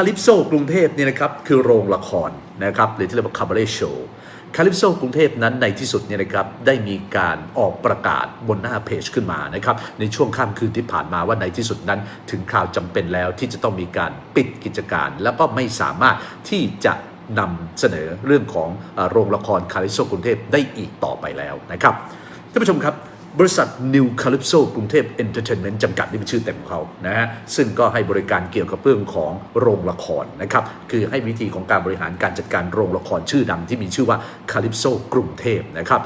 าลิปโซกรุงเทพเนี่ยนะครับคือโรงละครนะครับหรือที่เรียกว่าคาบาเร่โชว์คาลิปโซกรุงเทพนั้นในที่สุดเนี่ยนะครับได้มีการออกประกาศบนหน้าเพจขึ้นมานะครับในช่วงค่ำคืนที่ผ่านมาว่าในที่สุดนั้น ถึงคราวจำเป็นแล้วที่จะต้องมีการปิดกิจการ แล้วก็ไม่สามารถที่จะนำเสนอเรื่องของโรงละครคาลิปโซกรุงเทพได้อีกต่อไปแล้วนะครับท่านผู้ชมครับ บริษัท New Calypso กรุงเทพ Entertainment จำกัดนี่เป็นชื่อเต็มของเขานะฮะซึ่งก็ให้บริการเกี่ยวกับเรื่องของโรงละครนะครับคือให้วิธีของการบริหารการจัดการโรงละครชื่อดังที่มีชื่อว่า Calypso กรุงเทพนะครับ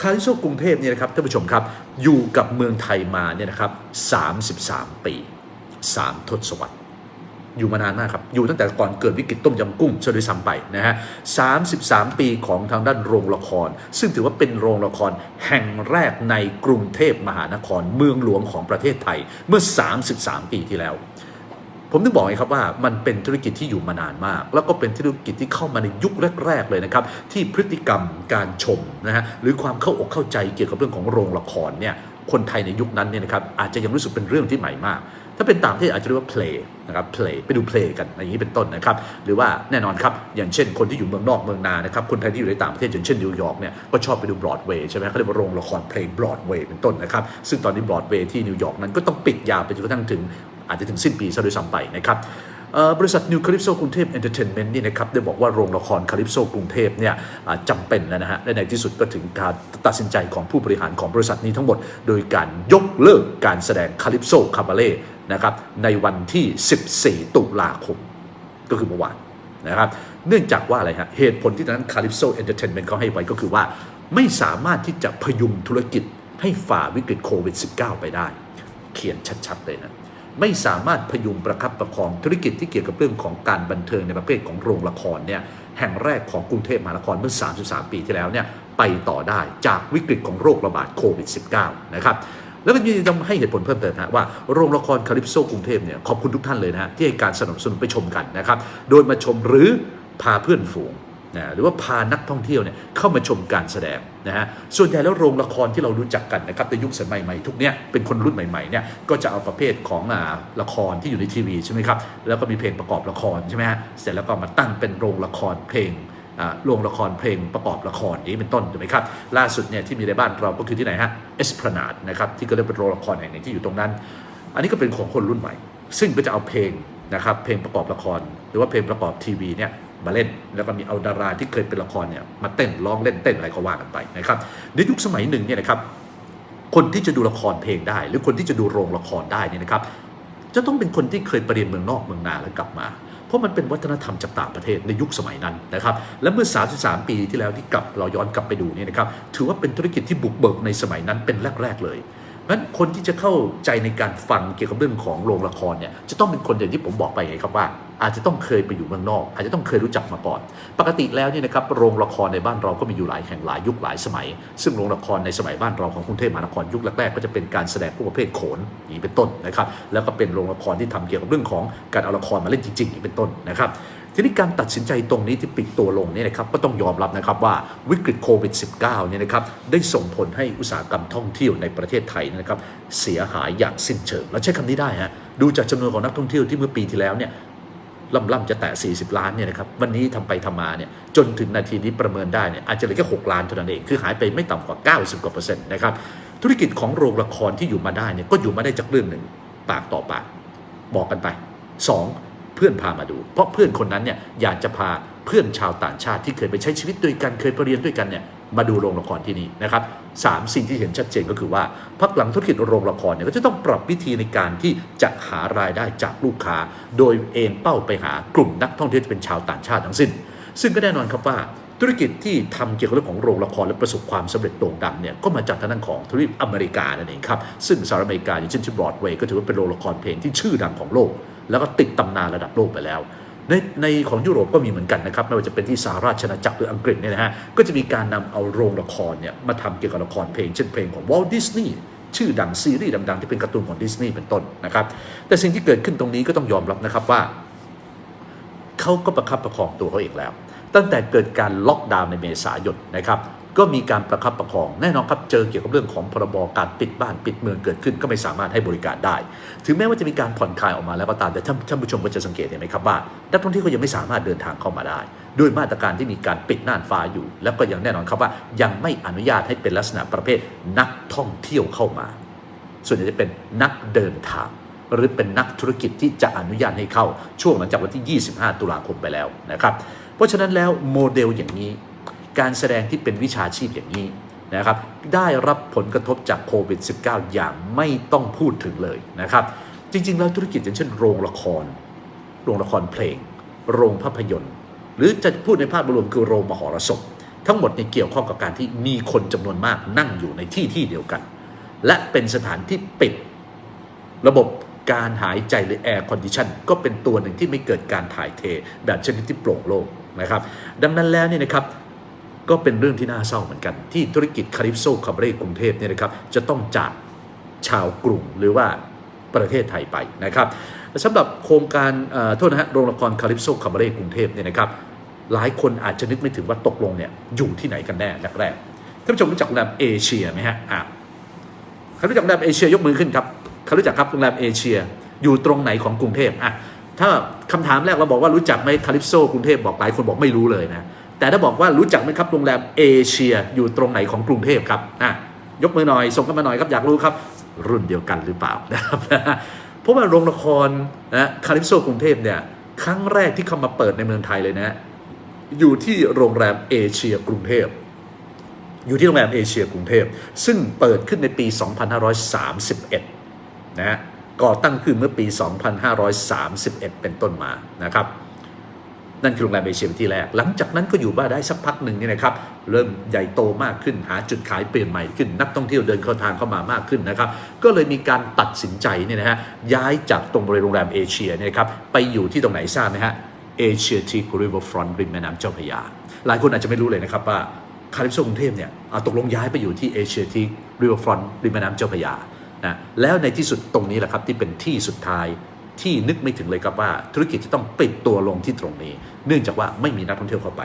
คาลิปโซกรุงเทพเนี่ยนะครับท่านผู้ชมครับอยู่กับเมืองไทยมาเนี่ยนะครับ33 ปี 3 ทศวรรษ อยู่มานานมากครับ อยู่ตั้งแต่ก่อนเกิดวิกฤตต้มยำกุ้งเชด้วยซ้ำไปนะฮะ33ปีของทางด้านโรงละคร ซึ่งถือว่าเป็นโรงละครแห่งแรกในกรุงเทพมหานครเมืองหลวงของประเทศไทยเมื่อ 33 ปีที่แล้ว ผมถึงบอกไงครับว่ามันเป็นธุรกิจที่อยู่มานานมาก แล้วก็เป็นธุรกิจที่เข้ามาในยุคแรก ๆ เลยนะครับ ที่พฤติกรรมการชมนะฮะหรือความเข้าอกเข้าใจเกี่ยวกับเรื่องของโรงละครเนี่ยคนไทยในยุคนั้นเนี่ยนะครับอาจจะยังรู้สึกเป็นเรื่องที่ใหม่มาก ถ้าเป็นต่างประเทศอาจจะเรียกว่า play นะครับ play ไปดู play กันอย่างนี้เป็นต้นนะครับ หรือว่าแน่นอนครับ อย่างเช่นคนที่อยู่เมืองนอกเมืองนานะครับ คนไทยที่อยู่ในต่างประเทศอย่างเช่นนิวยอร์กเนี่ย ก็ชอบไปดู Broadway ใช่ไหมเขาเรียกว่าโรงละครเพลง Broadway เป็นต้นนะครับ ซึ่งตอนนี้ Broadway ที่นิวยอร์กนั้นก็ต้องปิดยาวไปจนกระทั่งถึงอาจจะถึงสิ้นปีซะด้วยซ้ำไปนะครับบริษัท New Calypso กรุงเทพ Entertainment นี่นะครับได้บอกว่าโรงละคร Calypso กรุงเทพเนี่ยจำเป็นแล้วนะฮะและในที่สุดก็ถึงการตัดสินใจของผู้บริหารของบริษัทนี้ทั้งหมด โดยการยกเลิกการแสดง Calypso Cabaret นะครับในวันที่ 14 ตุลาคม ก็คือเมื่อวานนะครับเนื่องจากว่าอะไรฮะเหตุผลที่ตอนนั้น Calypso Entertainment เขาให้ไว้ก็คือว่า ไม่สามารถที่จะพยุงธุรกิจให้ฝ่าวิกฤตโควิด -19 ไปได้ เขียนชัดๆ เลยนะไม่สามารถพยุงประคับประคองธุรกิจที่เกี่ยวกับเรื่องของการบันเทิงในประเภทของโรงละครเนี่ยแห่งแรกของกรุงเทพมหานครเมื่อ 33 ปีที่แล้วเนี่ยไปต่อได้จากวิกฤตของโรคระบาดโควิด -19 นะครับ แล้วก็ยังให้เหตุผลเพิ่มเติมนะว่าโรงละครคาลิปโซกรุงเทพเนี่ยขอบคุณทุกท่านเลยนะฮะที่ให้การสนับสนุนไปชมกันนะครับโดยมาชมหรือพาเพื่อนฝูงนะหรือว่าพานักท่องเที่ยวเนี่ยเข้ามาชมการแสดงนะฮะส่วนใหญ่แล้วโรงละครที่เรารู้จักกันนะครับในยุคสมัยใหม่ทุกเนี้ยเป็นคนรุ่นใหม่ๆเนี่ยก็จะเอาประเภทของอละครที่อยู่ในทีวีใช่ไหมครับแล้วก็มีเพลงประกอบละครใช่ไหมฮะเสร็จแล้วก็มาตั้งเป็นโรงละครเพลง โรงละครเพลงประกอบละครนี้เป็นต้นถูกไหมครับ ล่าสุดเนี่ยที่มีในบ้านเราก็คือที่ไหนฮะเอสพลานาดนะครับที่ก็เรียกเป็นโรงละครแห่งหนึ่งที่อยู่ตรงนั้น อันนี้ก็เป็นของคนรุ่นใหม่ ซึ่งก็จะเอาเพลงนะครับเพลงประกอบละคร หรือว่าเพลงประกอบทีวีเนี่ยมาเล่น แล้วก็มีเอาดาราที่เคยเป็นละครเนี่ยมาเต้นร้องเล่นเต้นอะไรก็ว่ากันไปนะครับในยุคสมัยหนึ่งเนี่ยนะครับคนที่จะดูละครเพลงได้ หรือคนที่จะดูโรงละครได้นี่นะครับจะต้องเป็นคนที่เคยไปเรียนเมืองนอกเมืองนาแล้วกลับมา เพราะมันเป็นวัฒนธรรมจากต่างประเทศในยุคสมัยนั้นนะครับ และเมื่อ 33 ปีที่แล้วที่กลับเราย้อนกลับไปดูเนี่ยนะครับ ถือว่าเป็นธุรกิจที่บุกเบิกในสมัยนั้นเป็นแรก ๆ เลยนั้นคนที่จะเข้าใจในการฟังเกี่ยวกับเรื่องของโรงละครเนี่ยจะต้องเป็นคนอย่างที่ผมบอกไปไงครับว่า อาจจะต้องเคยไปอยู่เมืองนอก อาจจะต้องเคยรู้จักมาก่อน ปกติแล้วเนี่ยนะครับโรงละครในบ้านเราก็มีอยู่หลายแห่งหลายยุคหลายสมัย ซึ่งโรงละครในสมัยบ้านเราของกรุงเทพมหานครยุคแรกๆก็จะเป็นการแสดงพวกประเภทโขนอย่างนี้เป็นต้นนะครับแล้วก็เป็นโรงละครที่ทำเกี่ยวกับเรื่องของการเอาละครมาเล่นจริงๆอย่างนี้เป็นต้นนะครับทีนี้การตัดสินใจตรงนี้ที่ปิดตัวลงเนี่ยนะครับก็ต้องยอมรับนะครับว่าวิกฤตโควิด -19 เนี่ยนะครับได้ส่งผลให้อุตสาหกรรมท่องเที่ยวในประเทศไทยนะครับเสียหายอย่างสิ้นเชิง และใช้คำนี้ได้ฮะดูจากจำนวนของนักท่องเที่ยวที่เมื่อปีที่แล้วเนี่ย ล่ำล่ำๆจะแตะ 40 ล้านเนี่ยนะครับวันนี้ทำไปทำมาเนี่ยจนถึงนาทีนี้ประเมินได้เนี่ยอาจจะเหลือแค่ 6 ล้านเท่านั้นเองคือหายไปไม่ต่ำกว่า 90 กว่าเปอร์เซ็นต์นะครับธุรกิจของโรงละครที่อยู่มาได้เนี่ยก็อยู่มาได้จากเรื่องหนึ่งปากต่อปากบอกกันไปสองเพื่อนพามาดู เพราะเพื่อนคนนั้นเนี่ยอยากจะพาเพื่อนชาวต่างชาติที่เคยไปใช้ชีวิตด้วยกันเคยไปเรียนด้วยกันเนี่ย มาดูโรงละครที่นี่นะครับสามสิ่งที่เห็นชัดเจนก็คือว่าพักหลังธุรกิจโรงละครเนี่ยก็จะต้องปรับวิธีในการที่จะหารายได้จากลูกค้า โดยเองเป้าไปหากลุ่มนักท่องเที่ยวที่เป็นชาวต่างชาติทั้งสิ้น ซึ่งก็แน่นอนครับว่าธุรกิจที่ทำเกี่ยวกับเรื่องของโรงละครและประสบความสำเร็จโด่งดังเนี่ยก็มาจากทางด้านของทวีปอเมริกานั่นเองครับซึ่งสหรัฐอเมริกาอย่างเช่นที่บรอดเวย์ก็ถือว่าเป็นโรงละครเพลงที่ชื่อดังของโลก แล้วก็ติดตำนานระดับโลกไปแล้ว ในในของยุโรปก็มีเหมือนกันนะครับ ไม่ว่าจะเป็นที่สหราชอาณาจักรหรืออังกฤษเนี่ยนะฮะก็จะมีการนำเอาโรงละครเนี่ยมาทำเกี่ยวกับละครเพลงเช่นเพลงของวอลดิสนีย์ชื่อดังซีรีส์ดังๆที่เป็นการ์ตูนของดิสนีย์เป็นต้นนะครับ แต่สิ่งที่เกิดขึ้นตรงนี้ก็ต้องยอมรับนะครับว่าเขาก็ประคับประคองตัวเขาเองแล้ว ตั้งแต่เกิดการล็อกดาวน์ในเมษายนนะครับ ก็มีการประคับประคองแน่นอนครับเจอเกี่ยวกับเรื่องของพรบการปิดบ้านปิดเมืองเกิดขึ้นก็ไม่สามารถให้บริการได้ ถึงแม้ว่าจะมีการผ่อนคลายออกมาแล้วก็ตามแต่ท่านท่านผู้ชมก็จะสังเกตเห็นไหมครับว่านักท่องเที่ยวก็ยังไม่สามารถเดินทางเข้ามาได้ ด้วยมาตรการที่มีการปิดน่านฟ้าอยู่ แล้วก็ยังแน่นอนครับว่ายังไม่อนุญาตให้เป็นลักษณะประเภทนักท่องเที่ยวเข้ามา ส่วนใหญ่จะเป็นนักเดินทางหรือเป็นนักธุรกิจที่จะอนุญาตให้เข้าช่วงหลังจากวันที่ 25 ตุลาคมไปแล้วนะครับ เพราะฉะนั้นแล้วโมเดลอย่างนี้ การแสดงที่เป็นวิชาชีพอย่างนี้นะครับ ได้รับผลกระทบจากโควิด -19 อย่างไม่ต้องพูดถึงเลยนะครับ จริง ๆ แล้วธุรกิจอย่างเช่นโรงละคร โรงละครเพลง โรงภาพยนตร์ หรือจะพูดในภาพรวมคือโรงมหรสพทั้งหมดเนี่ยเกี่ยวข้องกับการที่มีคนจำนวนมากนั่งอยู่ในที่ที่เดียวกัน และเป็นสถานที่ปิด ระบบการหายใจหรือแอร์คอนดิชันก็เป็นตัวหนึ่งที่ไม่เกิดการถ่ายเท แบบชนิดที่โปร่งโล่งนะครับ ดังนั้นแล้วเนี่ยนะครับ ก็เป็นเรื่องที่น่าเศร้าเหมือนกัน ที่ธุรกิจคาริปโซคาบเร่กรุงเทพเนี่ยนะครับจะต้องจากชาวกรุงหรือว่าประเทศไทยไปนะครับสำหรับโครงการเอ่อโทษนะฮะโรงละครคาริปโซคาบเร่กรุงเทพเนี่ยนะครับหลายคนอาจจะนึกไม่ถึงว่าตกลงเนี่ยอยู่ที่ไหนกันแน่แรกๆท่านผู้ชมรู้จักโรงแรมเอเชียไหมฮะอะใครรู้จักโรงแรมเอเชียยกมือขึ้นครับใครรู้จักครับโรงแรมเอเชียอยู่ตรงไหนของกรุงเทพอะถ้าคำถามแรกเราบอกว่ารู้จักไหมคาริปโซกรุงเทพบอกหลายคนบอกไม่รู้เลยนะ แต่ถ้าบอกว่ารู้จักไหมครับโรงแรมเอเชียอยู่ตรงไหนของกรุงเทพครับอะยกมือหน่อยส่งกันมาหน่อยครับอยากรู้ครับ รุ่นเดียวกันหรือเปล่านะครับเพราะว่าโรงละครนะคาริปโซกรุงเทพเนี่ยครั้งแรกที่เข้ามาเปิดในเมืองไทยเลยนะ อยู่ที่โรงแรมเอเชียกรุงเทพอยู่ที่โรงแรมเอเชียกรุงเทพซึ่งเปิดขึ้นในปี 2531 นะฮะก่อตั้งขึ้นเมื่อปี 2531 เป็นต้นมานะครับ นั่นคือโรงแรมเอเชียที่แรก หลังจากนั้นก็อยู่บ้านได้สักพักหนึ่งเนี่ยนะครับ เริ่มใหญ่โตมากขึ้น หาจุดขายเปลี่ยนใหม่ขึ้น นักท่องเที่ยวเดินเข้าทางเข้ามามากขึ้นนะครับ ก็เลยมีการตัดสินใจเนี่ยนะฮะ ย้ายจากตรงบริเวณโรงแรมเอเชียเนี่ยนะครับ ไปอยู่ที่ตรงไหนทราบไหมฮะ เอเชียทีกริเวอร์ฟรอนต์ริมแม่น้ำเจ้าพระยา หลายคนอาจจะไม่รู้เลยนะครับว่าคาริปโซกรุงเทพเนี่ยตกลงย้ายไปอยู่ที่เอเชียทีกริเวอร์ฟรอนต์ริมแม่น้ำเจ้าพระยา นะ แล้วในที่สุดตรงนี้แหละครับที่เป็นที่สุดท้าย ที่นึกไม่ถึงเลยครับว่าธุรกิจจะต้องปิดตัวลงที่ตรงนี้ เนื่องจากว่าไม่มีนักท่องเที่ยวเข้าไป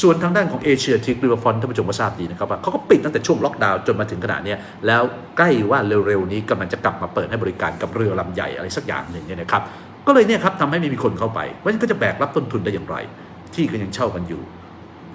ส่วนทางด้านของเอเชียทิกริเวอร์ฟอนท่านผู้ชมก็ทราบดีนะครับว่าเขาก็ปิดตั้งแต่ช่วงล็อกดาวน์จนมาถึงขนาดนี้แล้วใกล้ว่าเร็วๆนี้กำลังจะกลับมาเปิดให้บริการกับเรือลำใหญ่อะไรสักอย่างหนึ่งเนี่ยนะครับก็เลยเนี่ยครับทำให้ไม่มีคนเข้าไปเพราะฉะนั้นก็จะแบกรับต้นทุนได้อย่างไร ที่ก็ยังเช่ากันอยู่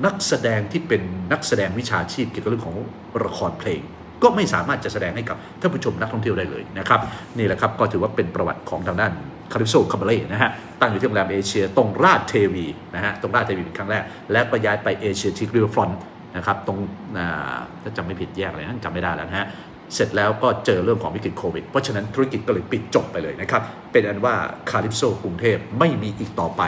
นักแสดงที่เป็นนักแสดงวิชาชีพเกี่ยวกับเรื่องของละครเพลง ก็ไม่สามารถจะแสดงให้กับท่านผู้ชมนักท่องเที่ยวได้เลยนะครับนี่แหละครับก็ถือว่าเป็นประวัติของทางด้านคาริโซคาบเล่นะฮะตั้งอยู่ที่โรงแรมเอเชียตรงราชเทวีนะฮะตรงราชเทวีเป็นครั้งแรก แล้วก็ย้ายไปเอเชียทิกริวอฟรอนนะครับตรงอ่าถ้าจำไม่ผิดแยกอะไรนะจำไม่ได้แล้วนะฮะเสร็จแล้วก็เจอเรื่องของวิกฤตโควิด เพราะฉะนั้นธุรกิจก็เลยปิดจบไปเลยนะครับ เป็นอันว่าคาลิปโซกรุงเทพไม่มีอีกต่อไป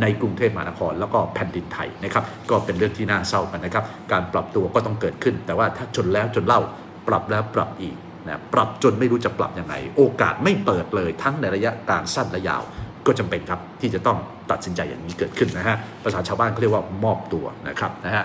ในกรุงเทพมหานครแล้วก็แผ่นดินไทยนะครับ ก็เป็นเรื่องที่น่าเศร้ากันนะครับ การปรับตัวก็ต้องเกิดขึ้น แต่ว่าถ้าจนแล้วจนเล่า ปรับแล้วปรับอีกนะปรับจนไม่รู้จะปรับยังไง โอกาสไม่เปิดเลยทั้งในระยะกลางสั้นและยาว ก็จำเป็นครับที่จะต้องตัดสินใจอย่างนี้เกิดขึ้นนะฮะภาษาชาวบ้านเขาเรียกว่ามอบตัวนะครับนะฮะ